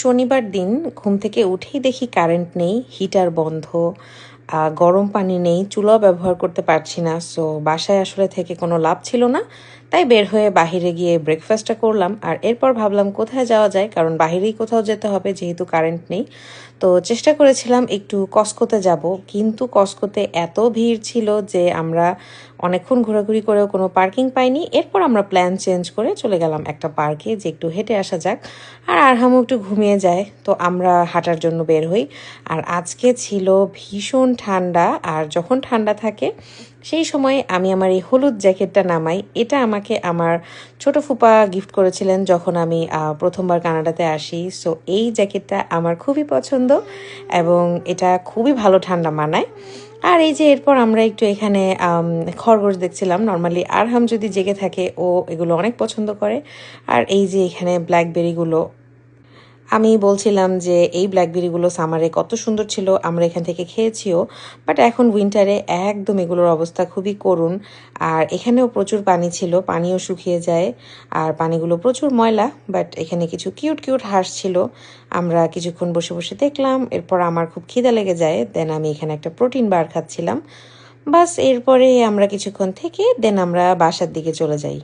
শনিবার দিন ঘুম থেকে উঠেই দেখি কারেন্ট নেই হিটার বন্ধ গরম পানি নেই, চুলাও ব্যবহার করতে পারছি না সো বাসায় আসলে থেকে কোনো লাভ ছিল না। তাই বের হয়ে বাহিরে গিয়ে ব্রেকফাস্টটা করলাম, আর এরপর ভাবলাম কোথায় যাওয়া যায়, কারণ বাহিরেই কোথাও যেতে হবে যেহেতু কারেন্ট নেই। তো চেষ্টা করেছিলাম একটু কসকোতে যাব, কিন্তু কসকোতে এত ভিড় ছিল যে আমরা অনেকক্ষণ ঘোরাঘুরি করেও কোনো পার্কিং পাইনি। এরপর আমরা প্ল্যান চেঞ্জ করে চলে গেলাম একটা পার্কে যে একটু হেঁটে আসা যাক, আর আরহামও একটু ঘুমিয়ে যায়। তো আমরা হাঁটার জন্য বের হই, আর আজকে ছিল ভীষণ ঠান্ডা, আর যখন ঠান্ডা থাকে সেই সময় আমি আমার এই হলুদ জ্যাকেটটা নামাই। এটা আমাকে আমার ছোট ফুপা গিফট করেছিলেন যখন আমি প্রথমবার কানাডাতে আসি। সো এই জ্যাকেটটা আমার খুবই পছন্দ এবং এটা খুবই ভালো ঠান্ডা মানায়। আর এই যে এরপর আমরা একটু এখানে খরগোশ দেখছিলাম। নর্মালি আরহাম যদি জেগে থাকে, ও এগুলো অনেক পছন্দ করে। আর এই যে এখানে ব্ল্যাকবেরিগুলো আমি বলছিলাম যে এই ব্ল্যাকবেরিগুলো সামারে কত সুন্দর ছিল, আমরা এখান থেকে খেয়েছিও বাট এখন উইন্টারে একদম এগুলোর অবস্থা খুবই করুণ। আর এখানেও প্রচুর পানি ছিল, পানিও শুকিয়ে যায়, আর পানিগুলো প্রচুর ময়লা বাট এখানে কিছু কিউট কিউট হাঁস ছিল। আমরা কিছুক্ষণ বসে বসে দেখলাম, এরপর আমার খুব খিদা লেগে যায় দেন আমি এখানে একটা প্রোটিন বার খাচ্ছিলাম। বাস, এরপরে আমরা কিছুক্ষণ থেকে দেন আমরা বাসার দিকে চলে যাই।